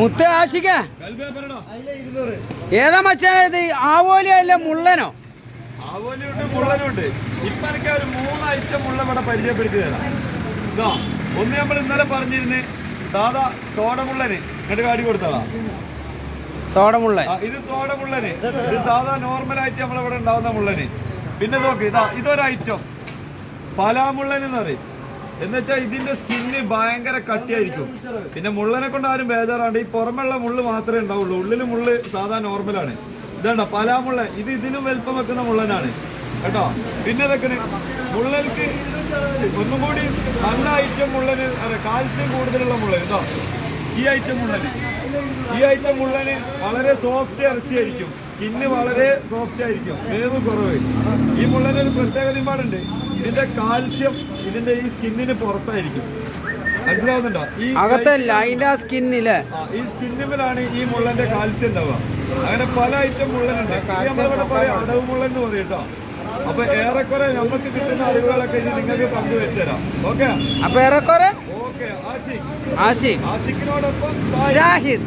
മുത്ത് പറയണോ ഏതാ മച്ചാനെ ഇത്? ആവോലിയോ അല്ല മുള്ളനോ? ആവോലിയുണ്ട് മുള്ളനുണ്ട്. ഇപ്പൊ എനിക്ക് ഒരു മുള്ള ഇവിടെ പരിചയപ്പെടുത്തി തരാം. ഒന്ന് നമ്മൾ ഇന്നലെ പറഞ്ഞിരുന്നു സാധാ തോടമുള്ളന് എന്നിട്ട് കാടി കൊടുത്തതാ. തോടമുള്ള ഇത് തോടമുള്ളന്. ഇത് സാധാ നോർമൽ ആയിട്ട് നമ്മളിവിടെ ഉണ്ടാവുന്ന മുള്ളന്. പിന്നെ നോക്ക് ഇതാ ഇതൊരു ഐറ്റം പലാമുള്ളൻ എന്ന് പറയും. എന്ന് വെച്ചാൽ ഇതിന്റെ സ്കിന്ന് ഭയങ്കര കട്ടിയായിരിക്കും. പിന്നെ മുള്ളനെ കൊണ്ട് ആരും ബേജാറാണ്ട് ഈ പുറമെയുള്ള മുള്ള് മാത്രമേ ഉണ്ടാവുള്ളൂ. ഉള്ളിൽ മുള്ള് സാധാ നോർമലാണ് ഇതാണ്ട പലാമുള്ള. ഇത് ഇതിനും വലുപ്പം വെക്കുന്ന മുള്ളനാണ്. കേട്ടോ? പിന്നെ ഇതൊക്കെ മുള്ളൽക്ക് ഒന്നും കൂടി നല്ല ഐറ്റം മുള്ളന് കാൽസ്യം കൂടുതലുള്ള മുള്ളൻ കേട്ടോ? ഈ ഐറ്റം മുള്ളന്. ഈ ഐറ്റം മുള്ളന് വളരെ സോഫ്റ്റ് ഇറച്ചിയായിരിക്കും. സ്കിന്ന് വളരെ സോഫ്റ്റ് ആയിരിക്കും. വേവ് കുറവ്. ഈ മുള്ളന് ഒരു പ്രത്യേകത പാടുണ്ട് ഇതിന്റെ കാൽസ്യം ഇതിന്റെ ഈ സ്കിന്നിന് പുറത്തായിരിക്കും. മനസ്സിലാവുന്നുണ്ടോ? ഈ അകത്തല്ല അതിന്റെ ആ സ്കിന്നില്ലേ ഈ സ്കിന്നിലാണ് ഈ മുള്ളന്റെ കാൽസ്യം ഉണ്ടാവുക. അങ്ങനെ പല ഐറ്റം മുള്ളനുണ്ട്. നമ്മളിവിടെ പറയാം അടവ് മുള്ളൻ എന്ന് പറയും കേട്ടോ. അപ്പൊ ഏറെക്കുറെ നമുക്ക് കിട്ടുന്ന അറിവുകളൊക്കെ ഇനി നിങ്ങൾക്ക് പങ്കുവെച്ചുതരാം. ഓക്കെ? അപ്പൊ ഏറെക്കുറെ ഓക്കെ ആഷിഖ്. ആഷിഖ്. ആഷിഖിനോടൊപ്പം. ഷാഹിദ്.